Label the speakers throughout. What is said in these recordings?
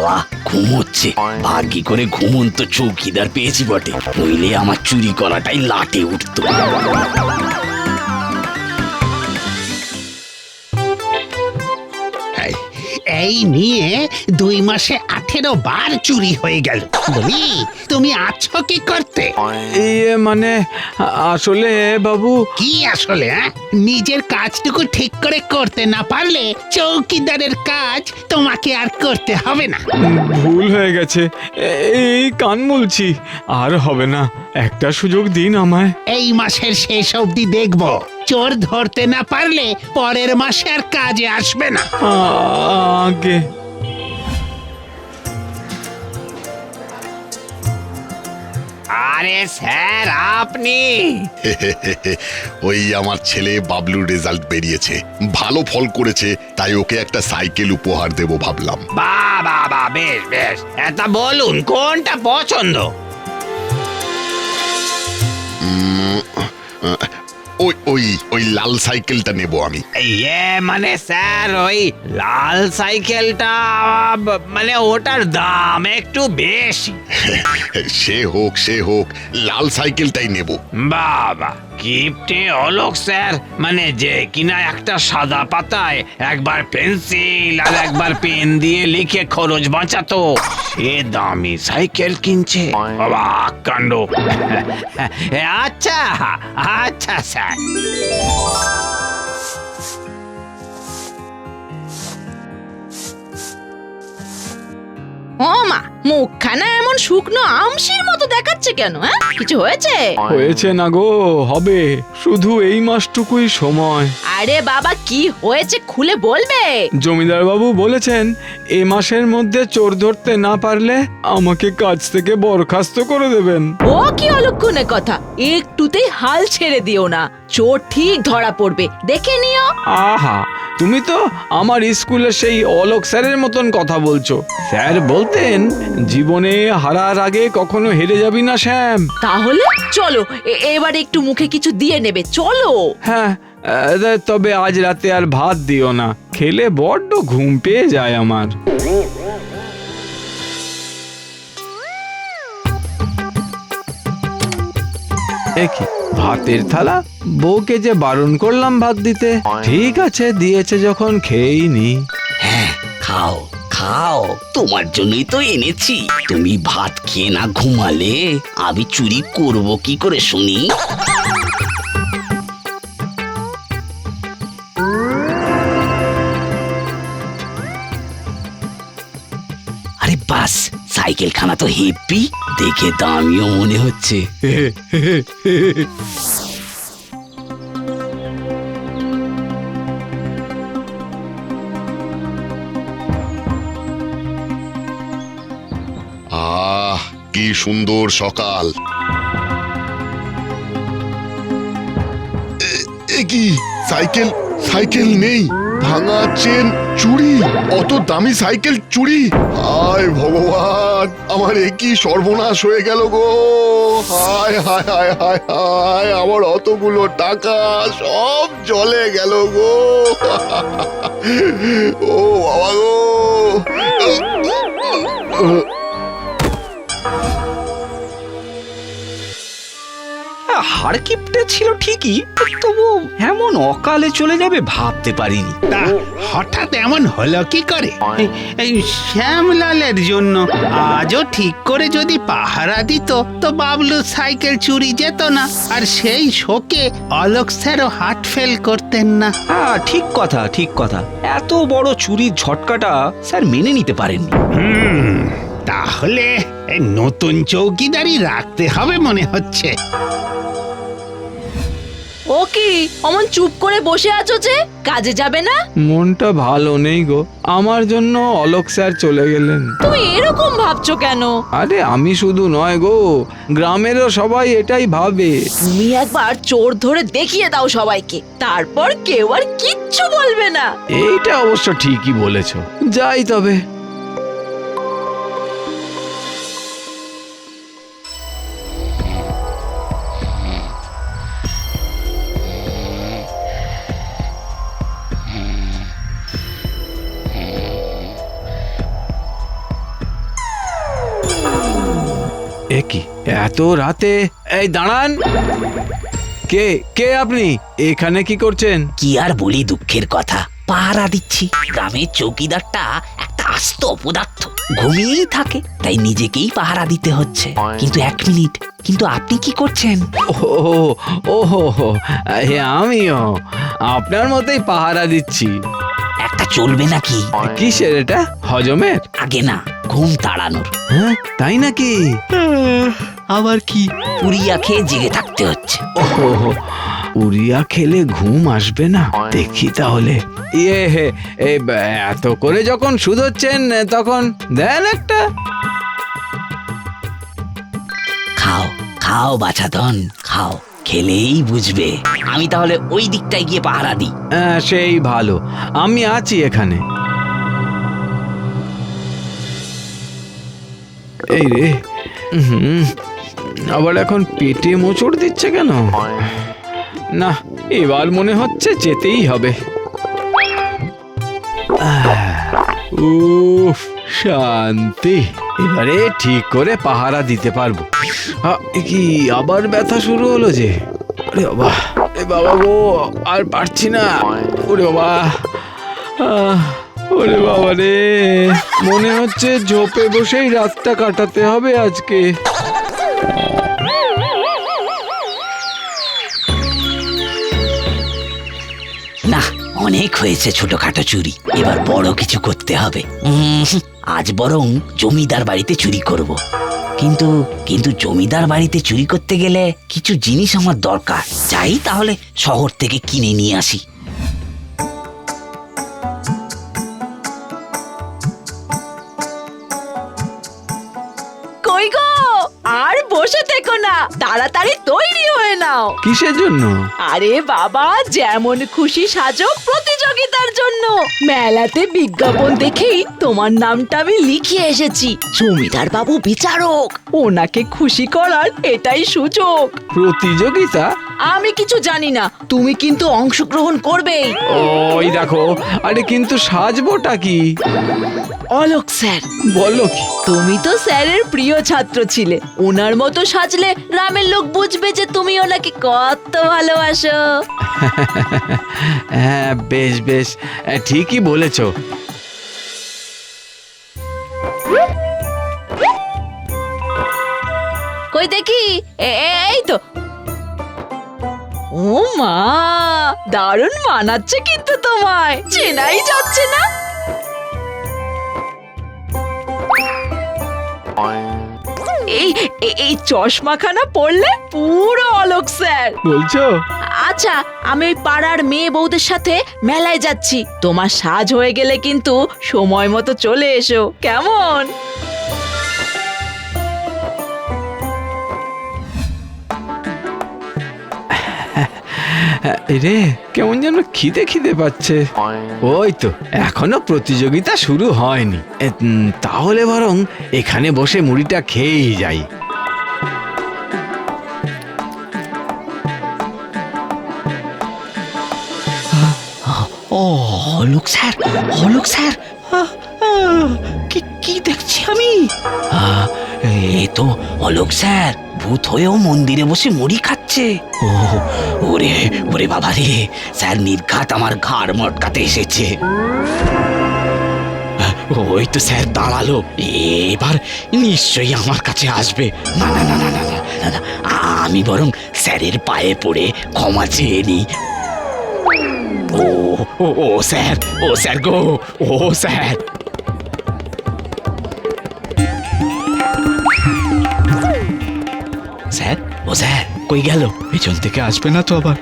Speaker 1: বাবা। ঘুমোচ্ছে। ভাগ্যি করে ঘুমন্ত চৌকিদার পেয়েছি বটে। নইলে আমার চুরি করাটাই লাটে উঠতো।
Speaker 2: এই নিয়ে দুই মাসে আঠেরো বার চুরি হয়ে গেল। বলি তুমি আছো কি করতে?
Speaker 3: ইয়ে মানে আসলে বাবু
Speaker 2: কি আসলে হ্যাঁ? নিজের কাজটুকু ঠিক করে করতে না পারলে চৌকিদারের কাজ তোমাকে আর করতে হবে না।
Speaker 3: ভুল হয়ে গেছে। এ- এই কান মুলছি আর হবে না। একটা সুযোগ দিন আমায়।
Speaker 2: এই মাসের শেষ অবধি দেখব। চোর ধরতে না পারলে পরের মাসে আর কাজে আসবে না।
Speaker 3: আগে।
Speaker 4: আরে স্যার আপনি।
Speaker 5: ওই আমার ছেলে বাবলু রেজাল্ট বেরিয়েছে। ভালো ফল করেছে তাই ওকে একটা সাইকেল উপহার দেব ভাবলাম।
Speaker 4: বা বা বা বেশ বেশ। এটা বলুন কোনটা পছন্দ?
Speaker 5: ওই ওই ওই লাল সাইকেলটা নেব আমি।
Speaker 4: ইয়ে মানে স্যার ওই লাল সাইকেলটা মানে ওটার দাম একটু বেশি।
Speaker 5: সে হোক সে হোক লাল সাইকেলটাই নেব।
Speaker 4: বাবা গিফটে অলোক, স্যার। মানে যে কিনা একটা সাদা পাতায় একবার পেন্সিল আর একবার পেন দিয়ে লিখে খরচ বাঁচাতো। সে দামি সাইকেল কিনছে। অবাক কাণ্ড। আচ্ছা আচ্ছা স্যার।
Speaker 6: ও মা মুখখানা এমন শুকনো আমশির মতো দেখাচ্ছে কেন হ্যাঁ? কিছু হয়েছে?
Speaker 3: হয়েছে না গো হবে। শুধু এই মাসটুকুই সময়।
Speaker 6: আরে বাবা কি হয়েছে খুলে বলবে?
Speaker 3: জমিদার বাবু বলেছেন এ মাসের মধ্যে চোর ধরতে না পারলে আমাকে কাজ থেকে বরখাস্ত করে দেবেন।
Speaker 6: ও কি অলক্ষণে কথা? একটুতেই হাল ছেড়ে দিও না। চোর ঠিক ধরা পড়বে। দেখে নিও।
Speaker 3: আহা তুমি তো আমার স্কুলে সেই অলোক স্যারের মতন কথা বলছো। স্যার বলতেন জীবনে হারার আগে কখনো হেরে যাবি না শ্যাম।
Speaker 6: তাহলে চলো এ- এবার একটু মুখে কিছু দিয়ে নেবে চলো।
Speaker 3: হ্যাঁ আহ, তবে আজ রাতে আর ভাত দিও না। খেলে বড্ড ঘুম পেয়ে যায় আমার। দেখি ভাতের থালা? বউকে যে বারণ করলাম ভাত দিতে। ঠিক আছে দিয়েছে যখন খেয়েই নি।
Speaker 1: হ্যাঁ খাও। খাও, তোমার জন্যই তো এনেছি। তুমি ভাত খেয়ে না ঘুমালে, আমি চুরি করব কি করে শুনি? আরে বাস সাইকেল খানা তো হেপি দেখে দামিও মনে হচ্ছে।
Speaker 5: আহ, কি সুন্দর সকাল। কি, সাইকেল সাইকেল নেই, ভাঙা চেন চুরি, অত দামি সাইকেল চুরি। হায় ভগবান, আমার এ কি সর্বনাশ হয়ে গেল গো। হায় হায় হায় হায় হায়, আমার অতগুলো টাকা সব জলে গেল গো। ও বাবা গো।
Speaker 1: হারকিপটা ছিল ঠিকই তবু এমন অকালে চলে যাবে ভাবতে পারিনি।
Speaker 2: তা হঠাৎ এমন হলো কি করে? এই- এই শ্যামলালের জন্য আজও ঠিক করে যদি পাহারা দিত তো বাবলু সাইকেল চুরি যেত না আর সেই শোকে অলোক স্যারও হার্ট ফেল করতেন না।
Speaker 1: হ্যাঁ ঠিক কথা ঠিক কথা। এত বড় চুরির ঝটকাটা স্যার মেনে নিতে পারেননি।
Speaker 2: হুম তাহলে এই নতুন চৌকিদারি রাখতে হবে মনে হচ্ছে।
Speaker 6: ও কি? অমন চুপ করে বসে আছো যে? কাজে যাবে না?
Speaker 3: মনটা ভালো নেই গো। আমার জন্য অলোক স্যার চলে গেলেন।
Speaker 6: তুমি এরকম ভাবছ কেন?
Speaker 3: আরে আমি শুধু নয় গো। গ্রামেরও সবাই এটাই ভাবে।
Speaker 6: তুমি একবার চোর ধরে দেখিয়ে দাও সবাইকে। তারপর কেউ আর কিচ্ছু বলবে না।
Speaker 3: এইটা অবশ্য ঠিকই বলেছ। যাই তবে। এত রাতে? এই দাঁড়ান। কে কে আপনি? এখানে কি করছেন?
Speaker 1: কি আর বলি দুঃখের কথা? পাহারা দিচ্ছি। গ্রামের চৌকিদারটা একটা আস্ত অপদার্থ ঘুমিয়েই থাকে তাই নিজেকেই পাহারা দিতে হচ্ছে। কিন্তু এক মিনিট কিন্তু আপনি কি করছেন?
Speaker 3: ও ও হো আমিও। আপনার মতোই পাহারা দিচ্ছি।
Speaker 1: একটা চলবে নাকি?
Speaker 3: কিসের এটা? হজমের?
Speaker 1: আগে না ঘুম তাড়ানোর।
Speaker 3: হ্যাঁ তাই নাকি?
Speaker 1: আবার কি? পুরিয়া খেয়ে জেগে থাকতে হচ্ছে।
Speaker 3: ওহো উড়িয়া খেলে ঘুম আসবে না। দেখি তাহলে। ইয়ে হে ব- এত করে যখন শুধোচ্ছেন তখন দেন একটা।
Speaker 1: খাও খাও বাছাধন খাও খেলেই বুঝবে। আমি তাহলে ওই দিকটায় গিয়ে পাহারা দিই।
Speaker 3: আহ, সেই ভালো। আমি আছি এখানে। এই রে হুম আবার এখন পেটে মোচড় দিচ্ছে কেন? না, এবার মনে হচ্ছে যেতেই হবে। উফ, শান্তি। এবারে ঠিক করে পাহারা দিতে পারব। কি আবার ব্যথা শুরু হলো যে? আরে বাবা, এ বাবা গো, আর পারছি না। ওরে বাবা ওরে বাবা রে। মনে হচ্ছে ঝোপে বসেই রাতটা কাটাতে হবে আজকে।
Speaker 1: না, অনেক হয়েছে ছোটখাটো চুরি। এবার বড় কিছু করতে হবে। আজ বরং জমিদার বাড়িতে চুরি করব। কিন্তু কিন্তু জমিদার বাড়িতে চুরি করতে গেলে কিছু জিনিস আমার দরকার। যাই তাহলে শহর থেকে কিনে নিয়ে আসি।
Speaker 6: না তাড়াতাড়ি তৈরি হয়ে নাও।
Speaker 3: কিসের জন্য?
Speaker 6: আরে বাবা যেমন খুশি সাজো প্রতিযোগিতার জন্য। মেলাতে বিজ্ঞাপন দেখেই তোমার নামটা আমি লিখিয়ে এসেছি। জমিদার বাবু বিচারক। ওনাকে খুশি করার এটাই সুযোগ।
Speaker 3: প্রতিযোগিতা?
Speaker 6: আমি কিছু জানি না। তুমি কিন্তু অংশগ্রহণ করবেই
Speaker 3: ওই দেখো আরে কিন্তু সাজবোটা কি?
Speaker 6: অলোক স্যার।
Speaker 3: বলো কি?
Speaker 6: তুমি তো স্যারের প্রিয় ছাত্র ছিলে। ওনার মতো সাজলে গ্রামের লোক বুঝবে যে তুমি ওনাকে কত ভালোবাসো।
Speaker 3: হ্যাঁ বেশ বেশ। ঠিকই বলেছ।
Speaker 6: দারুণ মানাচ্ছে কিন্তু তোমায়। চেনাই যাচ্ছে না। এই এই চশমাখানা পড়লে পুরো অলোক স্যার।
Speaker 3: বলছো?
Speaker 6: আচ্ছা আমি ওই পাড়ার মেয়ে বউদের সাথে মেলায় যাচ্ছি। তোমার সাজ হয়ে গেলে কিন্তু সময় মতো চলে এসো। কেমন?
Speaker 3: রে, কেমন যেন খিদে খিদে পাচ্ছে। ওই তো এখনও প্রতিযোগিতা শুরু হয়নি। তাহলে বরং এখানে বসে মুড়িটা খেয়েই যাই।
Speaker 1: Alok sir Alok sir. কি কি দেখছি আমি? এ তো অলোক স্যার। ভূত হয়েও মন্দিরে বসে মুড়ি খাচ্ছে। ও ওরে ওরে বাবা রে স্যার নির্ঘাত আমার ঘাড় মটকাতে এসেছে। ওই তো স্যার দাঁড়াল। এবার নিশ্চয়ই আমার কাছে আসবে। না না না না না না, আমি বরং স্যারের পায়ে পড়ে ক্ষমা চেয়ে নিই। ও ও স্যার ও স্যার গো ও স্যার। ও স্যার কই গেল? পেছন থেকে আসবে না তো আবার।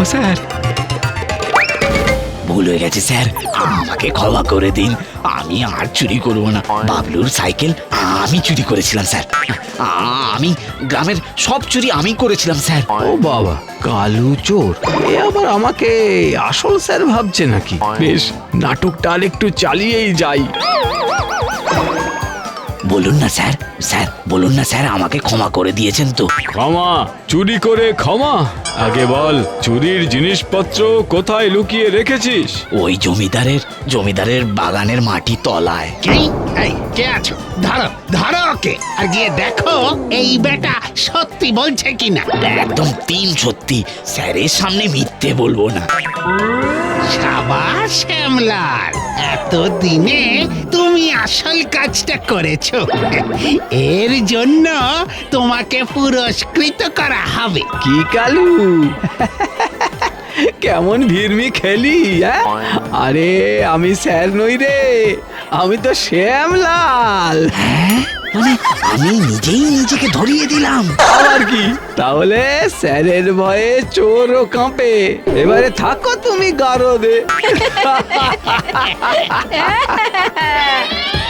Speaker 1: ও স্যার। ভুল হয়ে গেছে স্যার। আমাকে ক্ষমা করে দিন। আমি আর চুরি করব না। বাবলুর সাইকেল আমি চুরি করেছিলাম স্যার। আমি গ্রামের সব চুরি আমি করেছিলাম, স্যার।
Speaker 3: ও বাবা, কালু চোর। এ আবার আমাকে আসল স্যার ভাবছে নাকি? বেশ, নাটকটা আর একটু চালিয়েই যাই।
Speaker 1: বলুন না স্যার। স্যার বলুন না স্যার আমাকে ক্ষমা করে দিয়েছেন তো।
Speaker 3: ক্ষমা চুরি করে ক্ষমা। আগে বল চুরির জিনিসপত্র কোথায় লুকিয়ে রেখেছিস?
Speaker 1: ওই জমিদারের জমিদারের বাগানের মাটি তলায়।
Speaker 2: কি? এই কে আছো? ধরো ধরো ওকে। আর গিয়ে দেখো এই বেটা সত্যি বলছে কিনা।
Speaker 1: একদম তিন সত্যি। স্যারের সামনে মিথ্যে বলব না।
Speaker 2: সাবাস শ্যামলাল এতদিনে তুমি আসল কাজটা করেছ। এর জন্য তোমাকে পুরস্কৃত করা হবে।
Speaker 3: কি কালু? কেমন ভিড়মি খেলি হ্যাঁ? আরে আমি স্যার নই রে আমি তো শ্যামলাল।
Speaker 1: হ্যাঁ? মানে আমি নিজেই নিজেকে ধরিয়ে দিলাম।
Speaker 3: আবার কি? তাহলে স্যারের ভয়ে চোরও কাঁপে। এবারে থাকো তুমি গারদে।